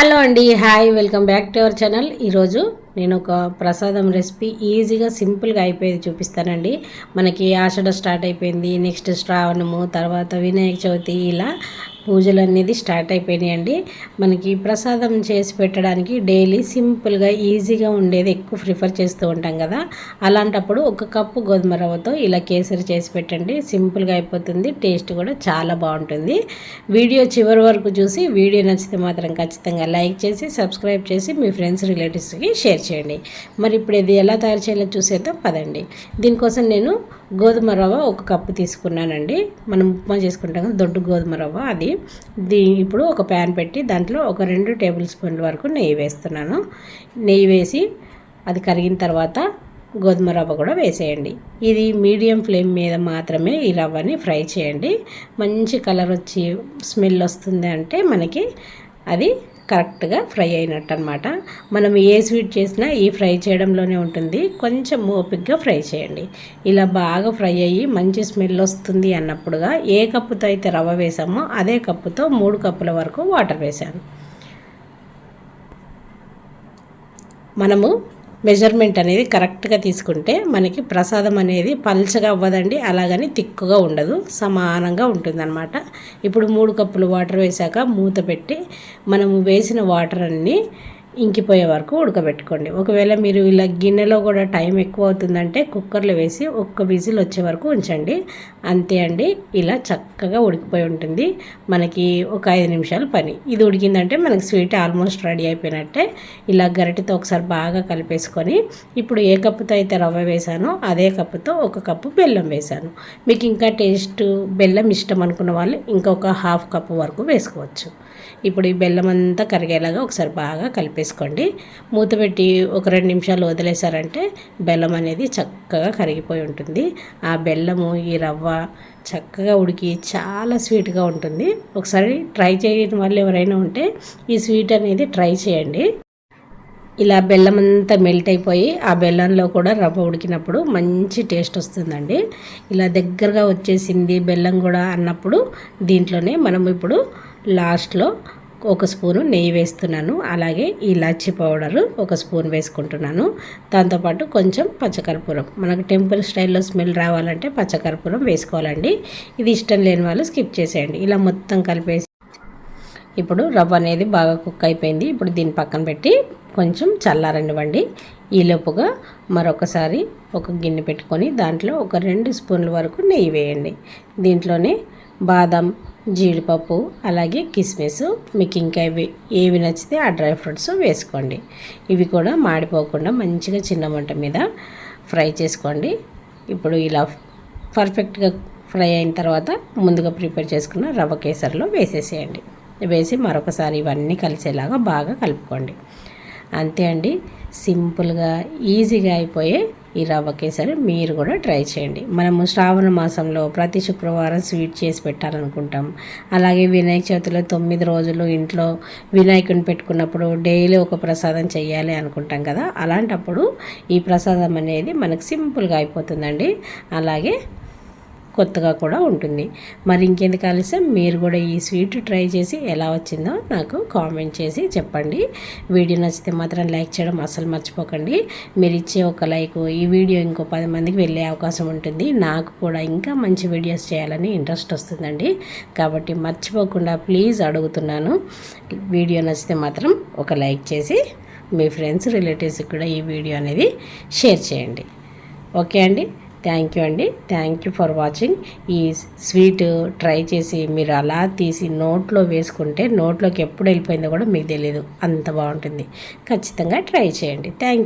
Hello అండి hi welcome back to our channel. ఈరోజు నేను ఒక ప్రసాదం రెసిపీ ఈజీగా సింపుల్గా అయిపోయేది చూపిస్తానండి. మనకి ఆషాఢ స్టార్ట్ అయిపోయింది నెక్స్ట్ శ్రావణము తర్వాత వినాయక చవితి ఇలా పూజలు అనేది స్టార్ట్ అయిపోయినాయండి మనకి ప్రసాదం చేసి పెట్టడానికి డైలీ సింపుల్గా ఈజీగా ఉండేది ఎక్కువ ప్రిఫర్ చేస్తూ ఉంటాం కదా. అలాంటప్పుడు ఒక కప్పు గోధుమ రవ్వతో ఇలా కేసరి చేసి పెట్టండి సింపుల్గా అయిపోతుంది టేస్ట్ కూడా చాలా బాగుంటుంది. వీడియో చివరి వరకు చూసి వీడియో నచ్చితే మాత్రం ఖచ్చితంగా లైక్ చేసి సబ్స్క్రైబ్ చేసి మీ ఫ్రెండ్స్ రిలేటివ్స్కి షేర్ చేయండి. మరి ఇప్పుడు ఇది ఎలా తయారు చేయాలో చూసేద్దాం పదండి. దీనికోసం నేను గోధుమ రవ్వ ఒక కప్పు తీసుకున్నానండి. మనం ఉప్మా చేసుకుంటాం కదా దొడ్డు గోధుమ రవ్వ అది. దీ ఇప్పుడు ఒక ప్యాన్ పెట్టి దాంట్లో ఒక రెండు టేబుల్ స్పూన్ల వరకు నెయ్యి వేస్తున్నాను. నెయ్యి వేసి అది కరిగిన తర్వాత గోధుమ రవ్వ కూడా వేసేయండి. ఇది మీడియం ఫ్లేమ్ మీద మాత్రమే ఈ రవ్వని ఫ్రై చేయండి. మంచి కలర్ వచ్చి స్మెల్ వస్తుంది అంటే మనకి అది కరెక్ట్గా ఫ్రై అయినట్టు అనమాట మనం ఏ స్వీట్ చేసినా ఈ ఫ్రై చేయడంలోనే ఉంటుంది. కొంచెం ఓపిక్గా ఫ్రై చేయండి. ఇలా బాగా ఫ్రై అయ్యి మంచి స్మెల్ వస్తుంది అన్నప్పుడుగా ఏ కప్పుతో అయితే రవ్వ వేసామో అదే కప్పుతో మూడు కప్పుల వరకు వాటర్ వేసాను మనము మెజర్మెంట్ అనేది కరెక్ట్గా తీసుకుంటే మనకి ప్రసాదం అనేది పల్చగా అవ్వదండి అలాగని తిక్కుగా ఉండదు సమానంగా ఉంటుందన్నమాట. ఇప్పుడు మూడు కప్పులు వాటర్ వేసాక మూత పెట్టి మనము వేసిన వాటర్ అన్నీ ఇంకిపోయే వరకు ఉడకబెట్టుకోండి. ఒకవేళ మీరు ఇలా గిన్నెలో కూడా టైం ఎక్కువ అవుతుందంటే కుక్కర్లో వేసి ఒక్క విజిల్ వచ్చే వరకు ఉంచండి. అంతే అండి ఇలా చక్కగా ఉడికిపోయి ఉంటుంది మనకి ఒక ఐదు నిమిషాలు పని. ఇది ఉడికిందంటే మనకి స్వీట్ ఆల్మోస్ట్ రెడీ అయిపోయినట్టే. ఇలా గరిటెతో ఒకసారి బాగా కలిపేసుకొని ఇప్పుడు ఏ కప్పుతో అయితే రవ్వ వేసానో అదే కప్పుతో ఒక కప్పు బెల్లం వేసాను మీకు ఇంకా టేస్ట్ బెల్లం ఇష్టం అనుకున్న వాళ్ళు ఇంకొక హాఫ్ కప్పు వరకు వేసుకోవచ్చు. ఇప్పుడు ఈ బెల్లం అంతా కరిగేలాగా ఒకసారి బాగా కలిపేసుకోండి. మూత పెట్టి ఒక రెండు నిమిషాలు వదిలేశారంటే బెల్లం అనేది చక్కగా కరిగిపోయి ఉంటుంది. ఆ బెల్లము ఈ రవ్వ చక్కగా ఉడికి చాలా స్వీట్గా ఉంటుంది. ఒకసారి ట్రై చేయని వాళ్ళు ఎవరైనా ఉంటే ఈ స్వీట్ అనేది ట్రై చేయండి. ఇలా బెల్లం అంతా మెల్ట్ అయిపోయి ఆ బెల్లంలో కూడా రవ్వ ఉడికినప్పుడు మంచి టేస్ట్ వస్తుందండి. ఇలా దగ్గరగా వచ్చేసింది బెల్లం కూడా అన్నప్పుడు దీంట్లోనే మనం ఇప్పుడు లాస్ట్లో ఒక స్పూను నెయ్యి వేస్తున్నాను. అలాగే ఇలాచి పౌడరు ఒక స్పూన్ వేసుకుంటున్నాను. దాంతోపాటు కొంచెం పచ్చకర్పూరం. మనకు టెంపుల్ స్టైల్లో స్మెల్ రావాలంటే పచ్చకర్పూరం వేసుకోవాలండి. ఇది ఇష్టం లేని వాళ్ళు స్కిప్ చేసేయండి. ఇలా మొత్తం కలిపేసి ఇప్పుడు రవ్వ అనేది బాగా కుక్ అయిపోయింది. ఇప్పుడు దీన్ని పక్కన పెట్టి కొంచెం చల్లారనివ్వండి. ఈలోపుగా మరొకసారి ఒక గిన్నె పెట్టుకొని దాంట్లో ఒక రెండు స్పూన్ల వరకు నెయ్యి వేయండి. దీంట్లోనే బాదం జీడిపప్పు అలాగే కిస్మిస్ మీకు ఇంకా ఇవి ఏవి నచ్చితే ఆ డ్రై ఫ్రూట్స్ వేసుకోండి. ఇవి కూడా మాడిపోకుండా మంచిగా చిన్న మంట మీద ఫ్రై చేసుకోండి. ఇప్పుడు ఇలా పర్ఫెక్ట్గా ఫ్రై అయిన తర్వాత ముందుగా ప్రిపేర్ చేసుకున్న రవ్వ కేసరిలో వేసేసేయండి. వేసి మరొకసారి ఇవన్నీ కలిసేలాగా బాగా కలుపుకోండి. అంతే అండి. సింపుల్గా ఈజీగా అయిపోయే ఈ రవ్వ కేసరి మీరు కూడా ట్రై చేయండి. మనము శ్రావణ మాసంలో ప్రతి శుక్రవారం స్వీట్ చేసి పెట్టాలనుకుంటాం. అలాగే వినాయక చవితిలో తొమ్మిది రోజులు ఇంట్లో వినాయకుని పెట్టుకున్నప్పుడు డైలీ ఒక ప్రసాదం చేయాలి అనుకుంటాం కదా. అలాంటప్పుడు ఈ ప్రసాదం అనేది మనకు సింపుల్గా అయిపోతుందండి. అలాగే కొత్తగా కూడా ఉంటుంది. మరి ఇంకెందుకు ఆలస్యం? మీరు కూడా ఈ స్వీట్ ట్రై చేసి ఎలా వచ్చిందో నాకు కామెంట్ చేసి చెప్పండి. వీడియో నచ్చితే మాత్రం లైక్ చేయడం అసలు మర్చిపోకండి. మీరు ఇచ్చే ఒక లైక్ ఈ వీడియో ఇంకో పది మందికి వెళ్ళే అవకాశం ఉంటుంది. నాకు కూడా ఇంకా మంచి వీడియోస్ చేయాలని ఇంట్రెస్ట్ వస్తుందండి. కాబట్టి మర్చిపోకుండా ప్లీజ్ అడుగుతున్నాను. వీడియో నచ్చితే మాత్రం ఒక లైక్ చేసి మీ ఫ్రెండ్స్ రిలేటివ్స్కి కూడా ఈ వీడియో అనేది షేర్ చేయండి. ఓకే అండి. థ్యాంక్ యూ అండి. థ్యాంక్ యూ ఫర్ వాచింగ్ ఈ స్వీట్ ట్రై చేసి మీరు అలా తీసి నోట్లో వేసుకుంటే నోట్లోకి ఎప్పుడు వెళ్ళిపోయిందో కూడా మీకు తెలియదు అంత బాగుంటుంది. ఖచ్చితంగా ట్రై చేయండి. థ్యాంక్